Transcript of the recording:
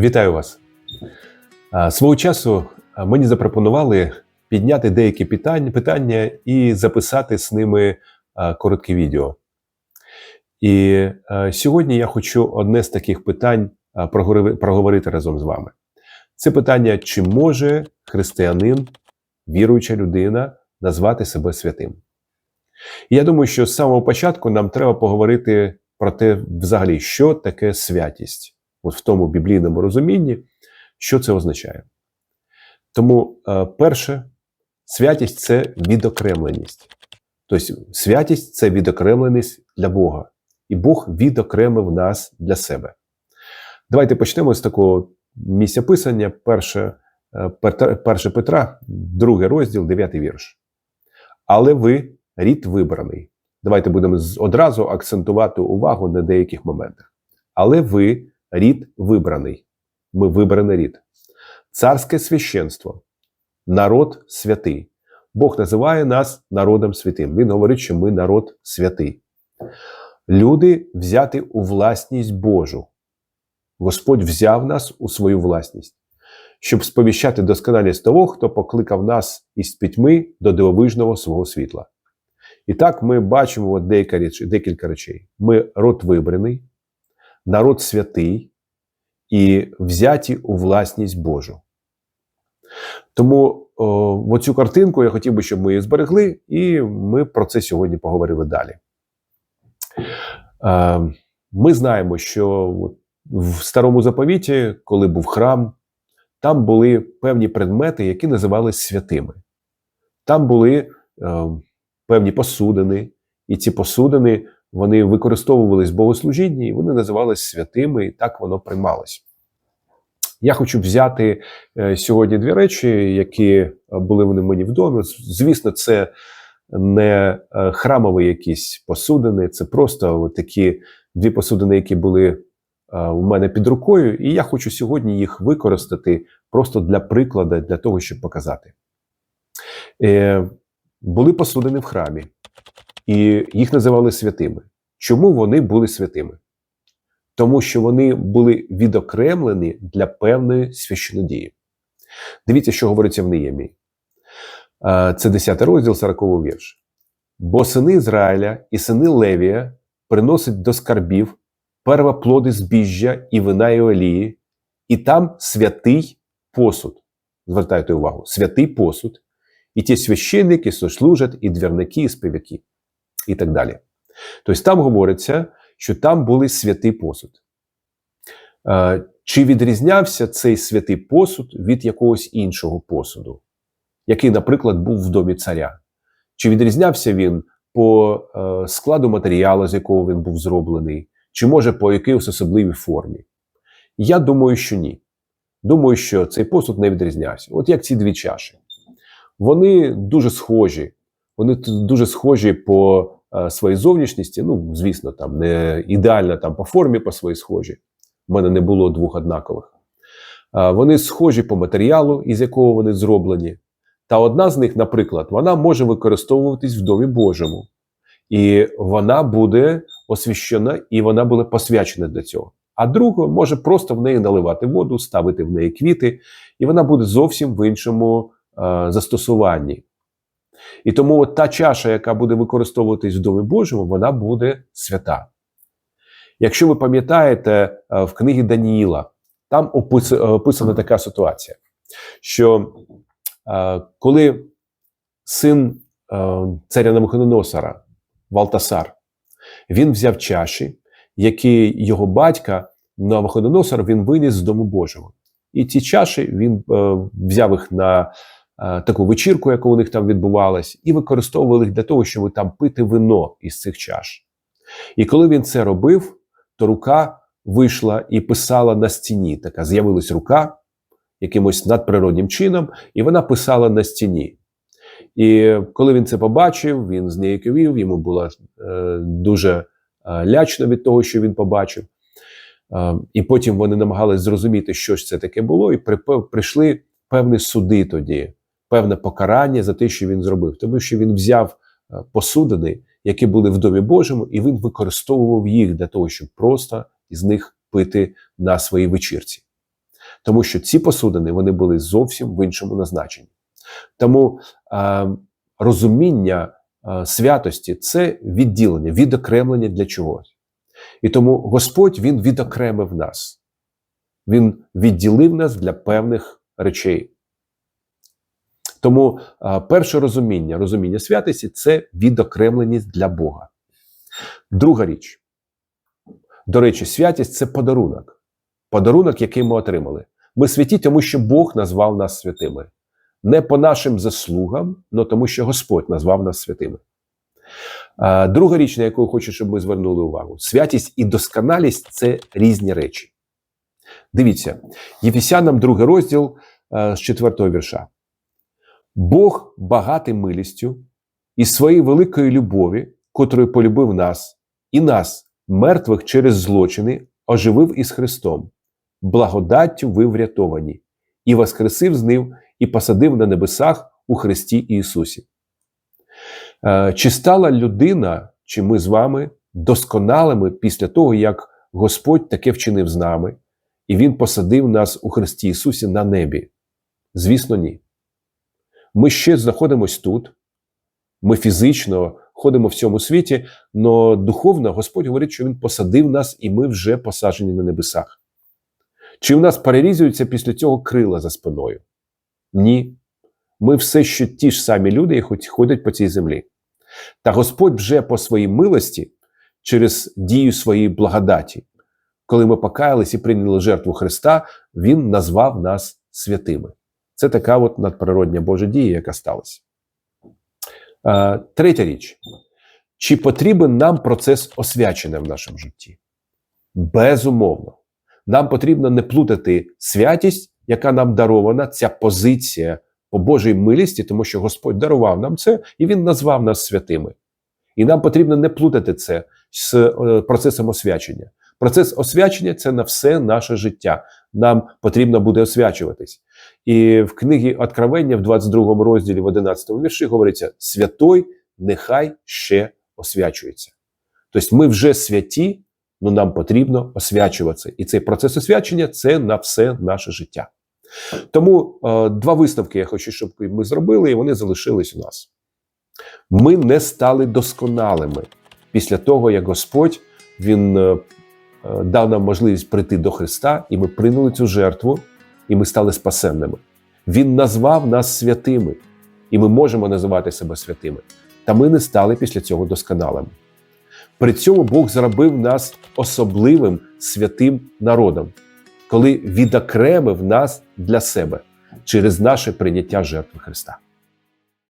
Вітаю вас. Свого часу мені запропонували підняти деякі питання, питання і записати з ними коротке відео. І сьогодні я хочу одне з таких питань проговорити разом з вами. Це питання, чи може християнин, віруюча людина, назвати себе святим? Я думаю, що з самого початку нам треба поговорити про те, взагалі, що таке святість, от в тому біблійному розумінні, що це означає. Тому, е, перше, святість це відокремленість. Тобто, святість це відокремленість для Бога. І Бог відокремив нас для себе. Давайте почнемо з такого місця писання, перше, е, перше Петра, другий розділ, дев'ятий вірш. Але ви рід вибраний. Давайте будемо одразу акцентувати увагу на деяких моментах. Але ви рід вибраний. Ми вибраний рід. Царське священство, народ святий. Бог називає нас народом святим. Він говорить, що ми народ святий. Люди взяти у власність Божу. Господь взяв нас у свою власність, щоб сповіщати досконалість того, хто покликав нас із пітьми до дивовижного свого світла. І так ми бачимо от декілька речей. Ми род вибраний, народ святий і взяті у власність Божу. Тому о, оцю картинку я хотів би, щоб ми її зберегли, і ми про це сьогодні поговорили далі. Е, ми знаємо, що в старому заповіті, коли був храм, там були певні предмети, які називались святими. Там були е, певні посудини, і ці посудини вони використовувались в богослужінні, і вони називались святими, і так воно приймалось. Я хочу взяти е, сьогодні дві речі, які е, були вони мені вдома. Звісно, це не е, храмові якісь посудини, це просто такі дві посудини, які були у мене під рукою, і я хочу сьогодні їх використати просто для прикладу, для того, щоб показати. Були посудини в храмі, і їх називали святими. Чому вони були святими? Тому що вони були відокремлені для певної священодії. Дивіться, що говориться в Неємії. Е, Це 10 розділ, 40 вірш. Бо сини Ізраїля і сини Левія приносять до скарбів первоплоди збіжжя і вина і олії, і там святий посуд. Звертайте увагу, святий посуд, і ті священники, що служать, і двірники, і співаки, і так далі. Тобто там говориться, що там були святий посуд. Е, Чи відрізнявся цей святий посуд від якогось іншого посуду, який, наприклад, був в домі царя? Чи відрізнявся він по е, складу матеріалу, з якого він був зроблений, чи може по якійсь особливій формі? Я думаю, що ні. Думаю, що цей посуд не відрізнявся. От як ці дві чаші. Вони дуже схожі. Вони дуже схожі по е, своїй зовнішності. Ну, звісно, там не ідеально там по формі по своїй схожі. У мене не було двох однакових. Е, Вони схожі по матеріалу, із якого вони зроблені. Та одна з них, наприклад, вона може використовуватись в домі Божому. І вона буде освящена, і вона буде посвячена для цього. А друга може просто в неї наливати воду, ставити в неї квіти, і вона буде зовсім в іншому е, застосуванні. І тому от та чаша, яка буде використовуватись в Домі Божому, вона буде свята. Якщо ви пам'ятаєте, е, в книгі Даніїла там е, описана така ситуація, що е, коли син царя Навуходоносора, Валтасар, він взяв чаші, які його батька Навуходоносор він виніс з Дому Божого. І ці чаші він взяв їх на таку вечірку, яка у них там відбувалась, і використовували їх для того, щоб там пити вино із цих чаш. І коли він це робив, то рука вийшла і писала на стіні. Така з'явилась рука якимось надприроднім чином, і вона писала на стіні. І коли він це побачив, він зніяковів, йому було е, дуже е, лячно від того, що він побачив. Е, і потім вони намагались зрозуміти, що ж це таке було, і при, прийшли певні суди тоді, певне покарання за те, що він зробив. Тому що він взяв е, посудини, які були в Домі Божому, і він використовував їх для того, щоб просто із них пити на своїй вечірці. тому що ці посудини вони були зовсім в іншому назначенні. Тому е, розуміння е, святості це відділення, відокремлення для чогось. І тому Господь Він відокремив нас, Він відділив нас для певних речей. Тому е, перше розуміння, розуміння святості це відокремленість для Бога. Друга річ. До речі, святість це подарунок. Подарунок, який ми отримали. Ми святі, тому що Бог назвав нас святими. Не по нашим заслугам, але тому, що Господь назвав нас святими. Друга річ, на яку я хочу, щоб ми звернули увагу: святість і досконалість це різні речі. Дивіться, Єфесянам, другий розділ е, з четвертого вірша. Бог багатий милістю і своєї великої любові, котрою полюбив нас, і нас, мертвих через злочини, оживив із Христом, благодаттю ви врятовані, і воскресив з ним, і посадив на небесах у Христі Ісусі. Е, Чи стала людина, чи ми з вами досконалими після того, як Господь таке вчинив з нами, і Він посадив нас у Христі Ісусі на небі? Звісно, ні. Ми ще знаходимося тут, ми фізично ходимо в цьому світі, але духовно Господь говорить, що Він посадив нас, і ми вже посаджені на небесах. Чи в нас перерізуються після цього крила за спиною? Ні. Ми все ще ті ж самі люди, які ходять по цій землі. Та Господь вже по своїй милості, через дію своєї благодаті, коли ми покаялись і прийняли жертву Христа, Він назвав нас святими. Це така от надприродня Божа дія, яка сталася. Третя річ. Чи потрібен нам процес освячення в нашому житті? Безумовно. Нам потрібно не плутати святість, яка нам дарована, ця позиція по Божій милісті, тому що Господь дарував нам це, і Він назвав нас святими. І нам потрібно не плутати це з е, процесом освячення. Процес освячення це на все наше життя. Нам потрібно буде освячуватись. І в книгі Откровення, в 22 розділі, в 11 вірші, говориться: святой нехай ще освячується. Тобто ми вже святі, але нам потрібно освячуватися. І цей процес освячення це на все наше життя. Тому е, два висновки я хочу, щоб ми зробили, і вони залишились у нас. Ми не стали досконалими після того, як Господь Він е, е, дав нам можливість прийти до Христа, і ми прийняли цю жертву, і ми стали спасенними. Він назвав нас святими, і ми можемо називати себе святими. Та ми не стали після цього досконалими. При цьому Бог зробив нас особливим святим народом, коли відокремив нас для себе через наше прийняття жертви Христа.